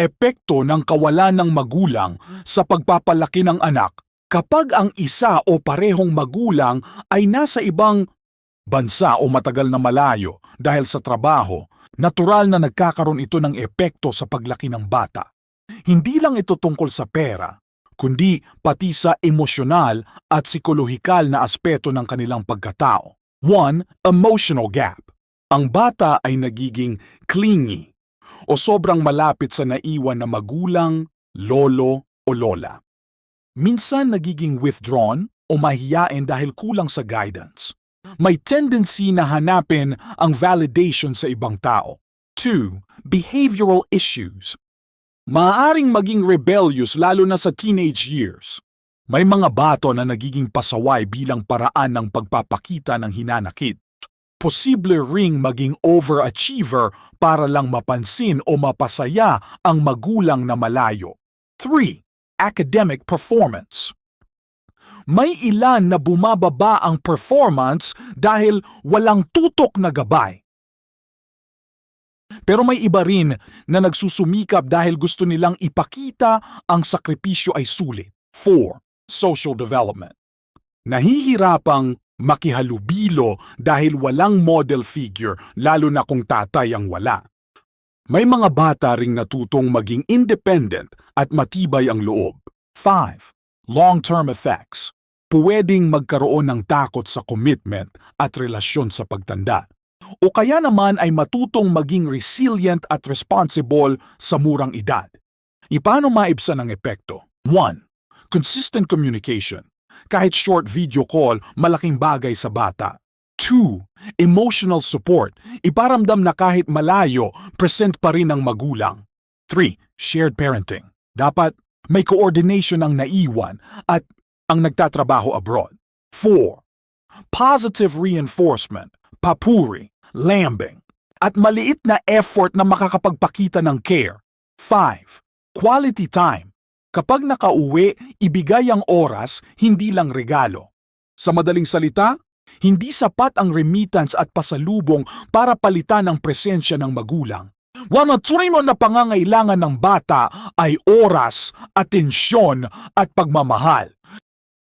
Epekto ng kawalan ng magulang sa pagpapalaki ng anak kapag ang isa o parehong magulang ay nasa ibang bansa o matagal na malayo dahil sa trabaho, natural na nagkakaroon ito ng epekto sa paglaki ng bata. Hindi lang ito tungkol sa pera, kundi pati sa emosyonal at psikolohikal na aspeto ng kanilang pagkatao. 1. Emotional gap. Ang bata ay nagiging clingy o sobrang malapit sa naiwan na magulang, lolo o lola. Minsan nagiging withdrawn o mahiyain dahil kulang sa guidance. May tendency na hanapin ang validation sa ibang tao. 2. Behavioral issues. Maaring maging rebellious lalo na sa teenage years. May mga bato na nagiging pasaway bilang paraan ng pagpapakita ng hinanakit. Posible ring maging overachiever para lang mapansin o mapasaya ang magulang na malayo. 3. Academic performance. May ilan na bumababa ang performance dahil walang tutok na gabay. Pero may iba rin na nagsusumikap dahil gusto nilang ipakita ang sakripisyo ay sulit. 4. Social development. Nahihirapang makihalubilo dahil walang model figure lalo na kung tatay ang wala. May mga bata ring natutong maging independent at matibay ang loob. 5. Long-term effects. Pwedeng magkaroon ng takot sa commitment at relasyon sa pagtanda. O kaya naman ay matutong maging resilient at responsible sa murang edad. Ipaano maibsan ang epekto? 1. Consistent communication. Kahit short video call, malaking bagay sa bata. 2. Emotional support. Iparamdam na kahit malayo, present pa rin ang magulang. 3. Shared parenting. Dapat may coordination ang naiwan at ang nagtatrabaho abroad. 4. Positive reinforcement, papuri, lambing, at maliit na effort na makakapagpakita ng care. 5. Quality time. Kapag nakauwi, ibigay ang oras, hindi lang regalo. Sa madaling salita, hindi sapat ang remittance at pasalubong para palitan ang presensya ng magulang. One mo na pangangailangan ng bata ay oras, atensyon at pagmamahal.